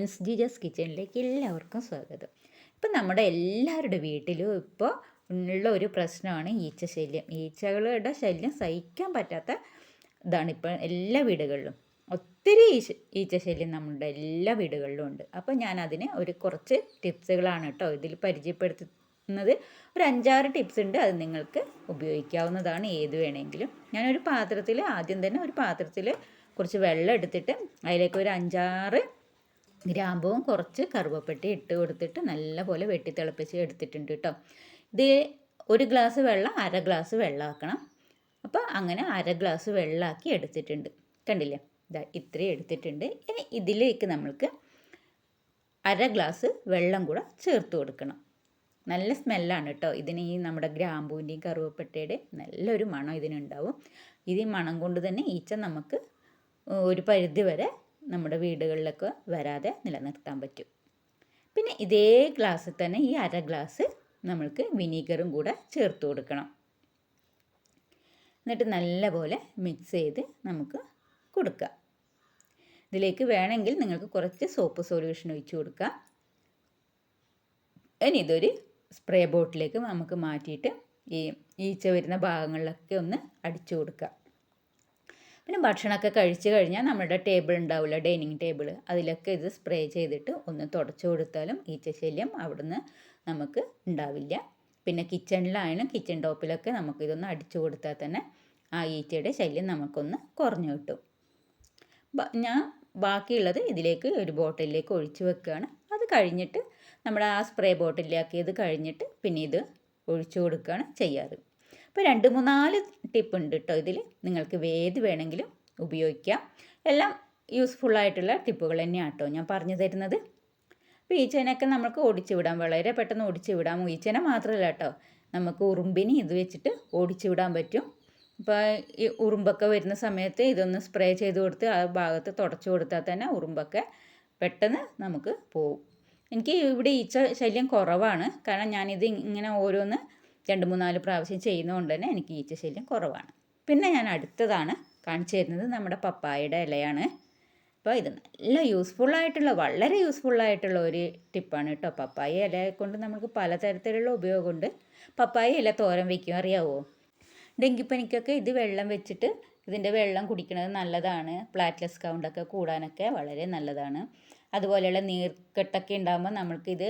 Friends ജിജസ് കിച്ചണിലേക്ക് എല്ലാവർക്കും സ്വാഗതം. ഇപ്പം നമ്മുടെ എല്ലാവരുടെ വീട്ടിലും ഇപ്പോൾ ഉള്ള ഒരു പ്രശ്നമാണ് ഈച്ച ശല്യം. ഈച്ചകളുടെ ശല്യം സഹിക്കാൻ പറ്റാത്ത ഇതാണ് ഇപ്പോൾ എല്ലാ വീടുകളിലും. ഒത്തിരി ഈച്ച ഈച്ച ശല്യം നമ്മുടെ എല്ലാ വീടുകളിലും ഉണ്ട്. അപ്പോൾ ഞാൻ അതിന് ഒരു കുറച്ച് ടിപ്സുകളാണ് കേട്ടോ ഇതിൽ പരിചയപ്പെടുത്തുന്നത്. ഒരു അഞ്ചാറ് ടിപ്സ് ഉണ്ട് അത് നിങ്ങൾക്ക് ഉപയോഗിക്കാവുന്നതാണ് ഏത് വേണമെങ്കിലും. ഞാനൊരു പാത്രത്തിൽ ആദ്യം തന്നെ ഒരു പാത്രത്തിൽ കുറച്ച് വെള്ളം എടുത്തിട്ട് അതിലേക്ക് ഒരു അഞ്ചാറ് ഗ്രാമ്പവും കുറച്ച് കറുവപ്പട്ടി ഇട്ട് കൊടുത്തിട്ട് നല്ലപോലെ വെട്ടി തിളപ്പിച്ച് എടുത്തിട്ടുണ്ട് കേട്ടോ ഇത് ഒരു ഗ്ലാസ് വെള്ളം അര ഗ്ലാസ് വെള്ളമാക്കണം അപ്പോൾ അങ്ങനെ അര ഗ്ലാസ് വെള്ളമാക്കി എടുത്തിട്ടുണ്ട്. കണ്ടില്ലേ? ഇതാ ഇത്രയും എടുത്തിട്ടുണ്ട്. ഇനി ഇതിലേക്ക് നമ്മൾക്ക് അര ഗ്ലാസ് വെള്ളം കൂടെ ചേർത്ത് കൊടുക്കണം. നല്ല സ്മെല്ലാണ് കേട്ടോ ഇതിന് ഈ നമ്മുടെ ഗ്രാമ്പൂവിന്റെയും കറുവപ്പട്ടയുടെയും നല്ലൊരു മണം ഇതിനുണ്ടാവും. ഇത് മണം കൊണ്ട് തന്നെ ഈച്ച നമുക്ക് ഒരു പരിധി വരെ നമ്മുടെ വീടുകളിലൊക്കെ വരാതെ നിലനിർത്താൻ പറ്റും. പിന്നെ ഇതേ ഗ്ലാസ്സിൽ തന്നെ ഈ അര ഗ്ലാസ് നമ്മൾക്ക് വിനീഗറും കൂടെ ചേർത്ത് കൊടുക്കണം. എന്നിട്ട് നല്ലപോലെ മിക്സ് ചെയ്ത് നമുക്ക് കൊടുക്കാം ഇതിലേക്ക് വേണമെങ്കിൽ നിങ്ങൾക്ക് കുറച്ച് സോപ്പ് സൊല്യൂഷൻ ഒഴിച്ചു കൊടുക്കാം ഇനി ഇതൊരു സ്പ്രേ ബോട്ടിലേക്ക് നമുക്ക് മാറ്റിയിട്ട് ഈ ഈച്ച വരുന്ന ഭാഗങ്ങളിലൊക്കെ ഒന്ന് അടിച്ചു കൊടുക്കാം പിന്നെ ഭക്ഷണമൊക്കെ കഴിച്ച് കഴിഞ്ഞാൽ നമ്മുടെ ടേബിൾ ഉണ്ടാവില്ല ഡൈനിങ് ടേബിൾ അതിലൊക്കെ ഇത് സ്പ്രേ ചെയ്തിട്ട് ഒന്ന് തുടച്ചു കൊടുത്താലും ഈച്ചശല്യം അവിടുന്ന് നമുക്ക് ഉണ്ടാവില്ല. പിന്നെ കിച്ചണിലായാലും കിച്ചൺ ടോപ്പിലൊക്കെ നമുക്ക് ഇതൊന്ന് അടിച്ചു കൊടുത്താൽ തന്നെ ആ ഈച്ചയുടെ ശല്യം നമുക്കൊന്ന് കുറഞ്ഞു കിട്ടും. ഞാൻ ബാക്കിയുള്ളത് ഇതിലേക്ക് ഒരു ബോട്ടിലേക്ക് ഒഴിച്ചു വെക്കുകയാണ്. അത് കഴിഞ്ഞിട്ട് നമ്മുടെ ആ സ്പ്രേ ബോട്ടിലാക്കിയത് കഴിഞ്ഞിട്ട് പിന്നെ ഇത് ഒഴിച്ചു കൊടുക്കുകയാണ് ചെയ്യാറ്. ഇപ്പോൾ രണ്ട് മൂന്നാൽ ടിപ്പ് ഉണ്ട് കേട്ടോ ഇതിൽ നിങ്ങൾക്ക് ഏത് വേണമെങ്കിലും ഉപയോഗിക്കാം. എല്ലാം യൂസ്ഫുൾ ആയിട്ടുള്ള ടിപ്പുകൾ തന്നെയാണ് കേട്ടോ ഞാൻ പറഞ്ഞു തരുന്നത്. അപ്പോൾ ഈച്ചേനൊക്കെ നമുക്ക് ഓടിച്ചു വിടാം വളരെ പെട്ടെന്ന് ഓടിച്ചു വിടാം ചേന മാത്രമല്ല കേട്ടോ നമുക്ക് ഉറുമ്പിനി ഇത് വെച്ചിട്ട് ഓടിച്ചു വിടാൻ പറ്റും. ഇപ്പോൾ ഈ ഉറുമ്പൊക്കെ വരുന്ന സമയത്ത് ഇതൊന്ന് സ്പ്രേ ചെയ്ത് കൊടുത്ത് ആ ഭാഗത്ത് തുടച്ചു കൊടുത്താൽ തന്നെ ഉറുമ്പൊക്കെ പെട്ടെന്ന് നമുക്ക് പോവും. എനിക്ക് ഇവിടെ ഈച്ച ശല്യം കുറവാണ്. കാരണം ഞാനിത് ഇങ്ങനെ ഓരോന്ന് രണ്ട് മൂന്നാൽ പ്രാവശ്യം ചെയ്യുന്നതുകൊണ്ട് തന്നെ എനിക്ക് ഈച്ച ശല്യം കുറവാണ്. പിന്നെ ഞാൻ അടുത്തതാണ് കാണിച്ചു തരുന്നത് നമ്മുടെ പപ്പായയുടെ ഇലയാണ്. അപ്പോൾ ഇത് നല്ല യൂസ്ഫുള്ളായിട്ടുള്ള വളരെ യൂസ്ഫുള്ളായിട്ടുള്ള ഒരു ടിപ്പാണ് കേട്ടോ. പപ്പായ ഇല കൊണ്ട് നമുക്ക് പലതരത്തിലുള്ള ഉപയോഗമുണ്ട്. പപ്പായ ഇല തോരൻ വയ്ക്കും അറിയാവോ? ഡെങ്കിപ്പനിക്കൊക്കെ ഇത് വെള്ളം വെച്ചിട്ട് ഇതിന്റെ വെള്ളം കുടിക്കുന്നത് നല്ലതാണ്. പ്ലാറ്റ്ലെസ് കൗണ്ടൊക്കെ കൂടാനൊക്കെ വളരെ നല്ലതാണ്. അതുപോലെയുള്ള നീർക്കെട്ടൊക്കെ ഉണ്ടാകുമ്പോൾ നമ്മൾക്കിത്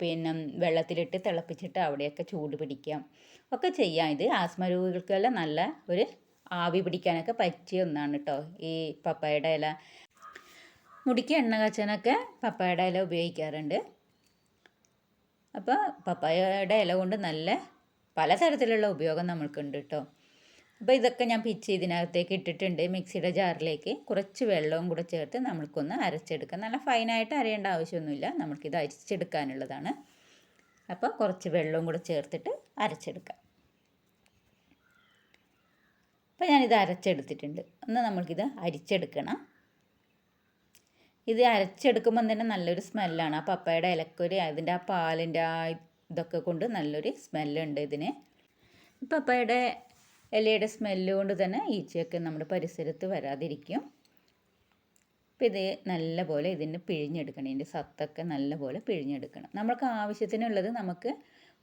പിന്നെ വെള്ളത്തിലിട്ട് തിളപ്പിച്ചിട്ട് അവിടെയൊക്കെ ചൂട് പിടിക്കാം. ഒക്കെ ചെയ്യാം. ഇത് ആസ്മ രോഗികൾക്കെല്ലാം നല്ല ഒരു ആവി പിടിക്കാനൊക്കെ പറ്റിയ ഒന്നാണ് കേട്ടോ ഈ പപ്പായയുടെ ഇല. മുടിക്ക് എണ്ണ കാച്ചാനൊക്കെ പപ്പായയുടെ ഇല ഉപയോഗിക്കാറുണ്ട്. അപ്പോൾ പപ്പായയുടെ ഇല കൊണ്ട് നല്ല പലതരത്തിലുള്ള ഉപയോഗം നമ്മൾക്കുണ്ട് കേട്ടോ അപ്പോൾ ഇതൊക്കെ ഞാൻ പിച്ച് ഇതിനകത്തേക്ക് ഇട്ടിട്ടുണ്ട് മിക്സിയുടെ ജാറിലേക്ക്. കുറച്ച് വെള്ളവും കൂടെ ചേർത്ത് നമ്മൾക്കൊന്ന് അരച്ചെടുക്കാം. നല്ല ഫൈനായിട്ട് അരയേണ്ട ആവശ്യമൊന്നുമില്ല. നമ്മൾക്കിത് അരിച്ചെടുക്കാനുള്ളതാണ്. അപ്പോൾ കുറച്ച് വെള്ളവും കൂടെ ചേർത്തിട്ട് അരച്ചെടുക്കാം. അപ്പോൾ ഞാനിത് അരച്ചെടുത്തിട്ടുണ്ട്. ഒന്ന് നമ്മൾക്കിത് അരിച്ചെടുക്കണം. ഇത് അരച്ചെടുക്കുമ്പം തന്നെ നല്ലൊരു സ്മെല്ലാണ് ആ പപ്പയുടെ ഇലക്കൊരു അതിന്റെ ആ പാലിന്റെ ആ ഇതൊക്കെ കൊണ്ട് നല്ലൊരു സ്മെല്ലുണ്ട് ഇതിന്. പപ്പയുടെ ഇലയുടെ സ്മെല്ല് കൊണ്ട് തന്നെ ഈച്ചയൊക്കെ നമ്മുടെ പരിസരത്ത് വരാതിരിക്കും. അപ്പോൾ ഇത് നല്ലപോലെ ഇതിന് പിഴിഞ്ഞെടുക്കണം. ഇതിന്റെ സത്തൊക്കെ നല്ലപോലെ പിഴിഞ്ഞെടുക്കണം. നമ്മൾക്ക് ആവശ്യത്തിനുള്ളത് നമുക്ക്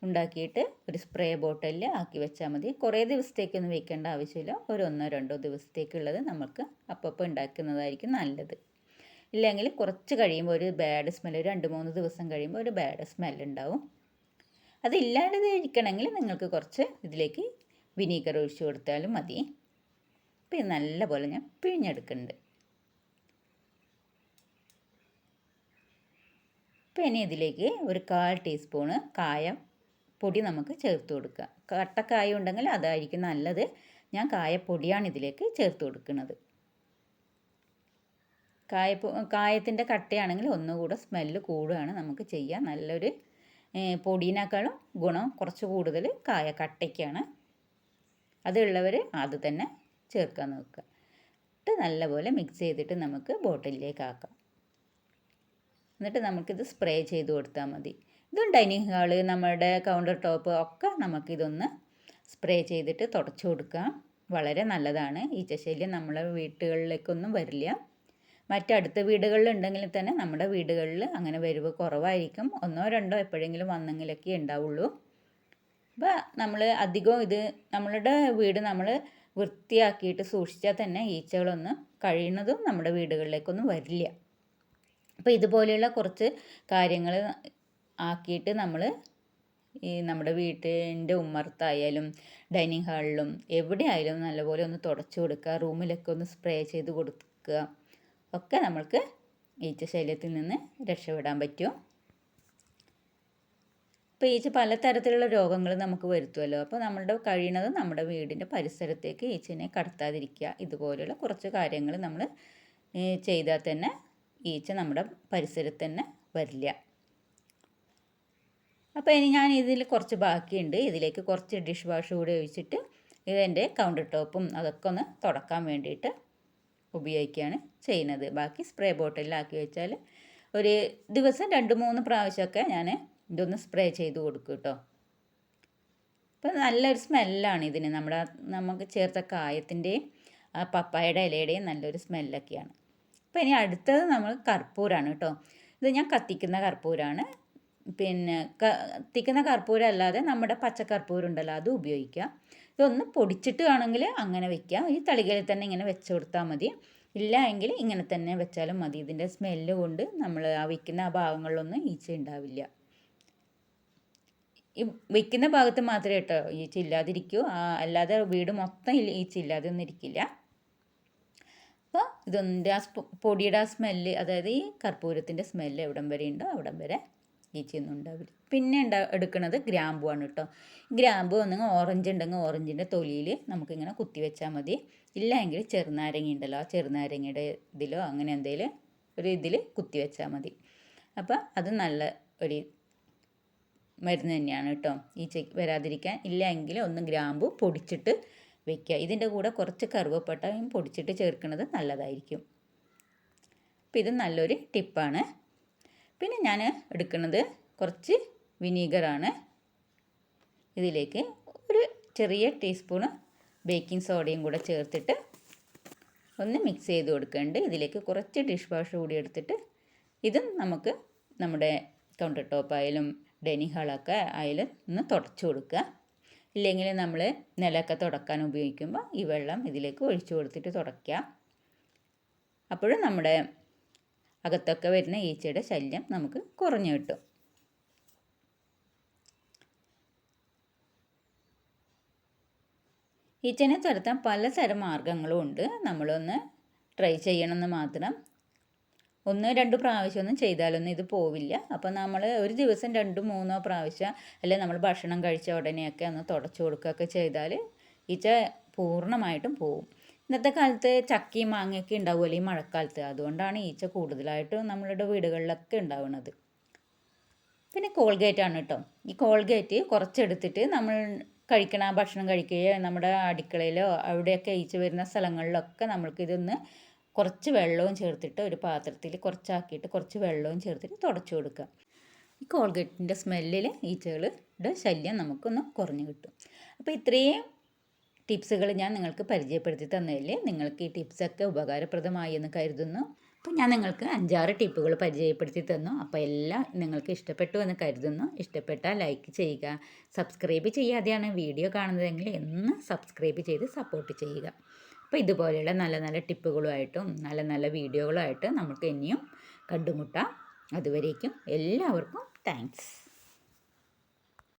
ഉണ്ടാക്കിയിട്ട് ഒരു സ്പ്രേ ബോട്ടിലിൽ ആക്കി വെച്ചാൽ മതി. കുറേ ദിവസത്തേക്കൊന്നും വെക്കേണ്ട ആവശ്യമില്ല. ഒരു ഒന്നോ രണ്ടോ ദിവസത്തേക്കുള്ളത് നമുക്ക് അപ്പപ്പോൾ ഉണ്ടാക്കുന്നതായിരിക്കും നല്ലത്. ഇല്ലെങ്കിൽ കുറച്ച് കഴിയുമ്പോൾ ഒരു ബാഡ് സ്മെൽ രണ്ട് മൂന്ന് ദിവസം കഴിയുമ്പോൾ ഒരു ബാഡ് സ്മെൽ ഉണ്ടാവും. അതില്ലാതെ ഇരിക്കണമെങ്കിൽ നിങ്ങൾക്ക് കുറച്ച് ഇതിലേക്ക് വിനീഗർ ഒഴിച്ച് കൊടുത്താലും മതി. അപ്പോൾ ഇത് നല്ലപോലെ ഞാൻ പിഴിഞ്ഞെടുക്കുന്നുണ്ട്. അപ്പോൾ ഇനി ഇതിലേക്ക് ഒരു കാൽ ടീസ്പൂണ് കായ പൊടി നമുക്ക് ചേർത്ത് കൊടുക്കുക കട്ടക്കായ ഉണ്ടെങ്കിൽ അതായിരിക്കും നല്ലത്. ഞാൻ കായപ്പൊടിയാണ് ഇതിലേക്ക് ചേർത്ത് കൊടുക്കുന്നത്. കായ കായത്തിന്റെ കട്ടയാണെങ്കിൽ ഒന്നുകൂടെ സ്മെല്ല് കൂടുകയാണ് നമുക്ക് ചെയ്യാം നല്ലൊരു പൊടിയിനേക്കാളും ഗുണം കുറച്ച് കൂടുതൽ കായ കട്ടയ്ക്കാണ്. അതുള്ളവർ അത് തന്നെ ചേർക്കാൻ നോക്കുക. എന്നിട്ട് നല്ലപോലെ മിക്സ് ചെയ്തിട്ട് നമുക്ക് ബോട്ടിലേക്ക് ആക്കാം. എന്നിട്ട് നമുക്കിത് സ്പ്രേ ചെയ്ത് കൊടുത്താൽ മതി. ഇതും ഡൈനിങ് ഹാൾ നമ്മുടെ കൗണ്ടർ ടോപ്പ് ഒക്കെ നമുക്കിതൊന്ന് സ്പ്രേ ചെയ്തിട്ട് തുടച്ചു കൊടുക്കാം. വളരെ നല്ലതാണ്. ഈച്ചശല്യം നമ്മളെ വീട്ടുകളിലേക്കൊന്നും വരില്ല. മറ്റടുത്ത വീടുകളിലുണ്ടെങ്കിൽ തന്നെ നമ്മുടെ വീടുകളിൽ അങ്ങനെ വരവ് കുറവായിരിക്കും. ഒന്നോ രണ്ടോ എപ്പോഴെങ്കിലും വന്നെങ്കിലൊക്കെ ഉണ്ടാവുള്ളൂ. അപ്പോൾ നമ്മൾ അധികവും ഇത് നമ്മളുടെ വീട് നമ്മൾ വൃത്തിയാക്കിയിട്ട് സൂക്ഷിച്ചാൽ തന്നെ ഈച്ചകളൊന്നും കഴിയുന്നതും നമ്മുടെ വീടുകളിലേക്കൊന്നും വരില്ല. അപ്പോൾ ഇതുപോലെയുള്ള കുറച്ച് കാര്യങ്ങൾ ആക്കിയിട്ട് നമ്മൾ ഈ നമ്മുടെ വീട്ടിന്റെ ഉമ്മർത്തായാലും ഡൈനിങ് ഹാളിലും എവിടെ ആയാലും നല്ലപോലെ ഒന്ന് തുടച്ചു കൊടുക്കുക റൂമിലൊക്കെ ഒന്ന് സ്പ്രേ ചെയ്ത് കൊടുക്കുക. ഒക്കെ നമ്മൾക്ക് ഈച്ച ശല്യത്തിൽ നിന്ന് രക്ഷപ്പെടാൻ പറ്റും. ഈച്ച പലതരത്തിലുള്ള രോഗങ്ങൾ നമുക്ക് വരുത്തുമല്ലോ അപ്പോൾ നമ്മളുടെ കഴിയുന്നത് നമ്മുടെ വീടിന്റെ പരിസരത്തേക്ക് ഈച്ചനെ കടത്താതിരിക്കുക ഇതുപോലെയുള്ള കുറച്ച് കാര്യങ്ങൾ നമ്മൾ ചെയ്താൽ തന്നെ ഈച്ച നമ്മുടെ പരിസരത്ത് തന്നെ വരില്ല. അപ്പോൾ ഇനി ഞാൻ ഇതിൽ കുറച്ച് ബാക്കിയുണ്ട്. ഇതിലേക്ക് കുറച്ച് ഡിഷ് വാഷ് കൂടി ഒഴിച്ചിട്ട് ഇതെന്റെ കൗണ്ടർ ടോപ്പും അതൊക്കെ ഒന്ന് തുടക്കാൻ വേണ്ടിയിട്ട് ഉപയോഗിക്കുകയാണ് ചെയ്യുന്നത്. ബാക്കി സ്പ്രേ ബോട്ടിലാക്കി വെച്ചാൽ ഒരു ദിവസം രണ്ട് മൂന്ന് പ്രാവശ്യമൊക്കെ ഞാൻ ഇതൊന്ന് സ്പ്രേ ചെയ്ത് കൊടുക്കും കേട്ടോ അപ്പം നല്ലൊരു സ്മെല്ലാണ് ഇതിന്. നമ്മുടെ നമുക്ക് ചേർത്ത കായത്തിന്റെയും ആ പപ്പായയുടെ ഇലയുടെയും നല്ലൊരു സ്മെല്ലൊക്കെയാണ് അപ്പോൾ ഇനി അടുത്തത് നമ്മൾ കർപ്പൂരാണ് കേട്ടോ ഇത് ഞാൻ കത്തിക്കുന്ന കർപ്പൂരാണ്. പിന്നെ കത്തിക്കുന്ന കർപ്പൂരം അല്ലാതെ നമ്മുടെ പച്ചക്കർപ്പൂരുണ്ടല്ലോ അത് ഉപയോഗിക്കുക ഇതൊന്ന് പൊടിച്ചിട്ട് വേണമെങ്കിൽ അങ്ങനെ വെക്കാം. ഈ തളികയിൽ തന്നെ ഇങ്ങനെ വെച്ച് കൊടുത്താൽ മതി. ഇല്ല എങ്കിൽ ഇങ്ങനെ തന്നെ വെച്ചാലും മതി. ഇതിന്റെ സ്മെല്ല് കൊണ്ട് നമ്മൾ ആ വെക്കുന്ന ആ ഭാഗങ്ങളിലൊന്നും ഈച്ച ഉണ്ടാവില്ല ഈ വെക്കുന്ന ഭാഗത്ത് മാത്രമേ കേട്ടോ ഈച്ച ഇല്ലാതിരിക്കൂ അല്ലാതെ വീട് മൊത്തം ഈച്ച ഇല്ലാതെ ഒന്നും ഇരിക്കില്ല. അപ്പോൾ ഇതൊന്നിന്റെ ആ പൊടിയുടെ ആ സ്മെല്ല് അതായത് ഈ കർപ്പൂരത്തിന്റെ സ്മെല്ല് എവിടം വരെ ഉണ്ടോ അവിടം വരെ ഈച്ചയൊന്നും ഉണ്ടാവില്ല പിന്നെ ഉണ്ടാ എടുക്കുന്നത് ഗ്രാമ്പു ആണ് കേട്ടോ. ഗ്രാമ്പു ഒന്നെങ്കിൽ ഓറഞ്ച് ഉണ്ടെങ്കിൽ ഓറഞ്ചിന്റെ തൊലിയിൽ നമുക്കിങ്ങനെ കുത്തി വെച്ചാൽ മതി. ഇല്ലെങ്കിൽ ചെറുനാരങ്ങ ഉണ്ടല്ലോ ആ ചെറുനാരങ്ങയുടെ ഇതിലോ അങ്ങനെ എന്തെങ്കിലും ഒരു ഇതിൽ കുത്തി വെച്ചാൽ മതി. അപ്പം അത് നല്ല ഒരു മരുന്ന് തന്നെയാണ് കേട്ടോ. ഈച്ച വരാതിരിക്കാൻ ഇല്ല എങ്കിൽ ഒന്ന് ഗ്രാമ്പു പൊടിച്ചിട്ട് വെക്കുക. ഇതിന്റെ കൂടെ കുറച്ച് കറുവപ്പട്ടയും പൊടിച്ചിട്ട് ചേർക്കുന്നത് നല്ലതായിരിക്കും. അപ്പം ഇത് നല്ലൊരു ടിപ്പാണ്. പിന്നെ ഞാൻ എടുക്കുന്നത് കുറച്ച് വിനീഗറാണ്. ഇതിലേക്ക് ഒരു ചെറിയ ടീസ്പൂണ് ബേക്കിംഗ് സോഡയും കൂടെ ചേർത്തിട്ട് ഒന്ന് മിക്സ് ചെയ്ത് കൊടുക്കുന്നുണ്ട്. ഇതിലേക്ക് കുറച്ച് ഡിഷ് വാഷ് കൂടി എടുത്തിട്ട് ഇതും നമുക്ക് നമ്മുടെ കൗണ്ടർ ടോപ്പ് ആയാലും അതിൽ ഒന്ന് തുടച്ചു കൊടുക്കുക. ഇല്ലെങ്കിൽ നമ്മൾ നിലമൊക്കെ തുടക്കാൻ ഉപയോഗിക്കുമ്പോൾ ഈ വെള്ളം ഇതിലേക്ക് ഒഴിച്ചു കൊടുത്തിട്ട് തുടയ്ക്കുക. അപ്പോഴും നമ്മുടെ അകത്തൊക്കെ വരുന്ന ഈച്ചയുടെ ശല്യം നമുക്ക് കുറഞ്ഞു കിട്ടും. ഈച്ചനെ തുരത്താൻ പലതരം മാർഗങ്ങളും ഉണ്ട് നമ്മളൊന്ന് ട്രൈ ചെയ്യണമെന്ന് മാത്രം ഒന്ന് രണ്ട് പ്രാവശ്യമൊന്നും ചെയ്താലൊന്നും ഇത് പോവില്ല. അപ്പോൾ നമ്മൾ ഒരു ദിവസം രണ്ട് മൂന്നോ പ്രാവശ്യം അല്ലെങ്കിൽ നമ്മൾ ഭക്ഷണം കഴിച്ച ഉടനെയൊക്കെ ഒന്ന് തുടച്ചു കൊടുക്കുകയൊക്കെ ചെയ്താൽ ഈച്ച പൂർണമായിട്ടും പോവും. ഇന്നത്തെ കാലത്ത് ചക്കയും മാങ്ങയൊക്കെ ഉണ്ടാവുമല്ലോ ഈ മഴക്കാലത്ത്. അതുകൊണ്ടാണ് ഈച്ച കൂടുതലായിട്ടും നമ്മളുടെ വീടുകളിലൊക്കെ ഉണ്ടാവുന്നത് പിന്നെ കോൾഗേറ്റ് ആണ് കേട്ടോ ഈ കോൾഗേറ്റ് കുറച്ചെടുത്തിട്ട് നമ്മൾ കഴിക്കണ ഭക്ഷണം കഴിക്കുകയോ നമ്മുടെ അടുക്കളയിലോ അവിടെയൊക്കെ ഈച്ച വരുന്ന സ്ഥലങ്ങളിലൊക്കെ നമ്മൾക്കിതൊന്ന് കുറച്ച് വെള്ളവും ചേർത്തിട്ട് ഒരു പാത്രത്തിൽ കുറച്ചാക്കിയിട്ട് കുറച്ച് വെള്ളവും ചേർത്തിട്ട് തുടച്ചു കൊടുക്കുക. ഈ കോൾഗേറ്റിന്റെ സ്മെല്ലിൽ ഈച്ചകളുടെ ശല്യം നമുക്കൊന്ന് കുറഞ്ഞു കിട്ടും. അപ്പോൾ ഇത്രയും ടിപ്സുകൾ ഞാൻ നിങ്ങൾക്ക് പരിചയപ്പെടുത്തി തന്നതിൽ നിങ്ങൾക്ക് ഈ ടിപ്സൊക്കെ ഉപകാരപ്രദമായി എന്ന് കരുതുന്നു. അപ്പോൾ ഞാൻ നിങ്ങൾക്ക് അഞ്ചാറ് ടിപ്പുകൾ പരിചയപ്പെടുത്തി തന്നു. അപ്പോൾ എല്ലാം നിങ്ങൾക്ക് ഇഷ്ടപ്പെട്ടു എന്ന് കരുതുന്നു. ഇഷ്ടപ്പെട്ടാൽ ലൈക്ക് ചെയ്യുക സബ്സ്ക്രൈബ് ചെയ്യാതെയാണ് വീഡിയോ കാണുന്നതെങ്കിൽ എന്ന് സബ്സ്ക്രൈബ് ചെയ്ത് സപ്പോർട്ട് ചെയ്യുക. അപ്പോൾ ഇതുപോലെയുള്ള നല്ല നല്ല ടിപ്പുകളുമായിട്ടും നല്ല നല്ല വീഡിയോകളുമായിട്ട് നമുക്ക് ഇനിയും കണ്ടുമുട്ടാം. അതുവരേക്കും എല്ലാവർക്കും താങ്ക്സ്.